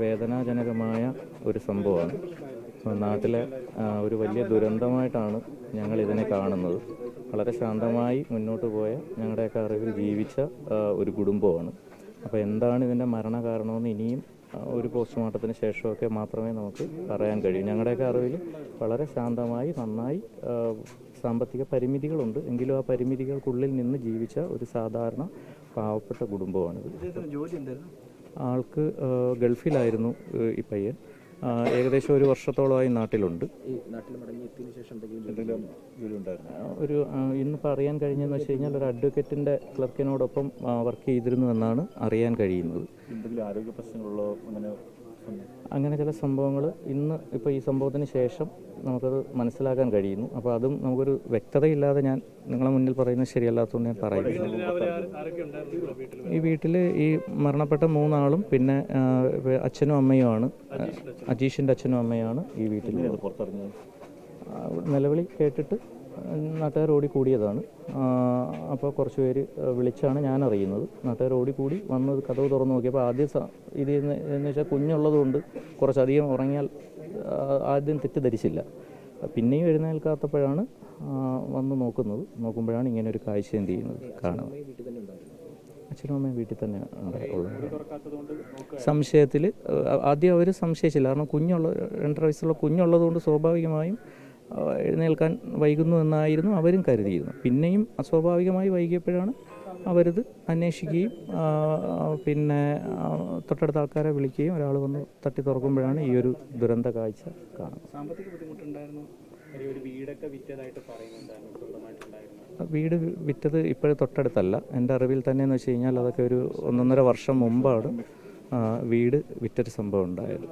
വേദനാജനകമായ ഒരു സംഭവമാണ്. നാട്ടിലെ ഒരു വലിയ ദുരന്തമായിട്ടാണ് ഞങ്ങൾ ഇതിനെ കാണുന്നത്. വളരെ ശാന്തമായി മുന്നോട്ട് പോയ ഞങ്ങളുടെയൊക്കെ അറിവിൽ ജീവിച്ച ഒരു കുടുംബമാണ്. അപ്പോൾ എന്താണ് ഇതിന്റെ മരണകാരണമെന്ന് ഇനിയും ആ, ഒരു പോസ്റ്റ്മോർട്ടത്തിന് ശേഷമൊക്കെ മാത്രമേ നമുക്ക് പറയാൻ കഴിയൂ. ഞങ്ങളുടെയൊക്കെ അറിവിൽ വളരെ ശാന്തമായി നന്നായി സാമ്പത്തിക പരിമിതികളുണ്ട്. എങ്കിലും ആ പരിമിതികൾക്കുള്ളിൽ നിന്ന് ജീവിച്ച ഒരു സാധാരണ പാവപ്പെട്ട കുടുംബമാണിത്. ജോലി എന്തായിരുന്നു? ആൾക്ക് ഗൾഫിലായിരുന്നു ഈ പയ്യൻ. ഏകദേശം ഒരു വർഷത്തോളമായി നാട്ടിലുണ്ട്. ഒരു ഇന്നിപ്പോൾ അറിയാൻ കഴിഞ്ഞതെന്ന് വെച്ച് കഴിഞ്ഞാൽ ഒരു അഡ്വക്കേറ്റിന്റെ ക്ലർക്കിനോടൊപ്പം വർക്ക് ചെയ്തിരുന്നു എന്നാണ് അറിയാൻ കഴിയുന്നത്. എന്തെങ്കിലും ആരോഗ്യ പ്രശ്നങ്ങളുള്ളോ അങ്ങനെ? അങ്ങനെ ചില സംഭവങ്ങൾ ഇന്ന് ഇപ്പോൾ ഈ സംഭവത്തിന് ശേഷം നമുക്കത് മനസ്സിലാക്കാൻ കഴിയുന്നു. അപ്പോൾ അതും നമുക്കൊരു വ്യക്തതയില്ലാതെ ഞാൻ നിങ്ങളെ മുന്നിൽ പറയുന്നത് ശരിയല്ലാത്തതുകൊണ്ട് ഞാൻ പറയുന്നു ഈ വീട്ടിൽ ഈ മരണപ്പെട്ട മൂന്നാളും പിന്നെ അച്ഛനും അമ്മയുമാണ്. അജീഷിന്റെ അച്ഛനും അമ്മയാണ് ഈ വീട്ടിൽ നിലവിളി കേട്ടിട്ട് നാട്ടുകാർ ഓടിക്കൂടിയതാണ് അപ്പോൾ കുറച്ച് പേര് വിളിച്ചാണ് ഞാൻ അറിയുന്നത് നാട്ടുകാർ ഓടിക്കൂടി കൂടി വന്ന് കഥവ് തുറന്നു നോക്കിയപ്പോൾ ആദ്യം ഇത് എന്ന് വെച്ചാൽ കുഞ്ഞുള്ളതുകൊണ്ട് കുറച്ചധികം ഉറങ്ങിയാൽ ആദ്യം തെറ്റിദ്ധരിച്ചില്ല. പിന്നെയും എഴുന്നേൽക്കാത്തപ്പോഴാണ് വന്ന് നോക്കുന്നത്. നോക്കുമ്പോഴാണ് ഇങ്ങനെ ഒരു കാഴ്ച എന്ത് ചെയ്യുന്നത് കാണുന്നത്. അച്ഛനും അമ്മയും വീട്ടിൽ തന്നെ ഉള്ളത് സംശയത്തിൽ ആദ്യം അവർ സംശയിച്ചില്ല. കാരണം കുഞ്ഞുള്ള രണ്ടര വയസ്സുള്ള കുഞ്ഞുള്ളതുകൊണ്ട് സ്വാഭാവികമായും എഴുന്നേൽക്കാൻ വൈകുന്നു എന്നായിരുന്നു അവരും കരുതിയിരുന്നു പിന്നെയും അസ്വാഭാവികമായി വൈകിയപ്പോഴാണ് അവരിത് അന്വേഷിക്കുകയും പിന്നെ തൊട്ടടുത്ത ആൾക്കാരെ വിളിക്കുകയും ഒരാൾ വന്ന് തട്ടി തുറക്കുമ്പോഴാണ് ഈ ഒരു ദുരന്ത കാഴ്ച കാണുന്നത്. സാമ്പത്തിക ബുദ്ധിമുട്ടുണ്ടായിരുന്നു. വീട് വിറ്റത് ഇപ്പോഴും തൊട്ടടുത്തല്ല. എന്റെ അറിവിൽ തന്നെയെന്ന് വെച്ച് കഴിഞ്ഞാൽ അതൊക്കെ ഒരു ഒന്നൊന്നര വർഷം മുമ്പാണ് വീട് വിറ്റൊരു സംഭവം ഉണ്ടായത്.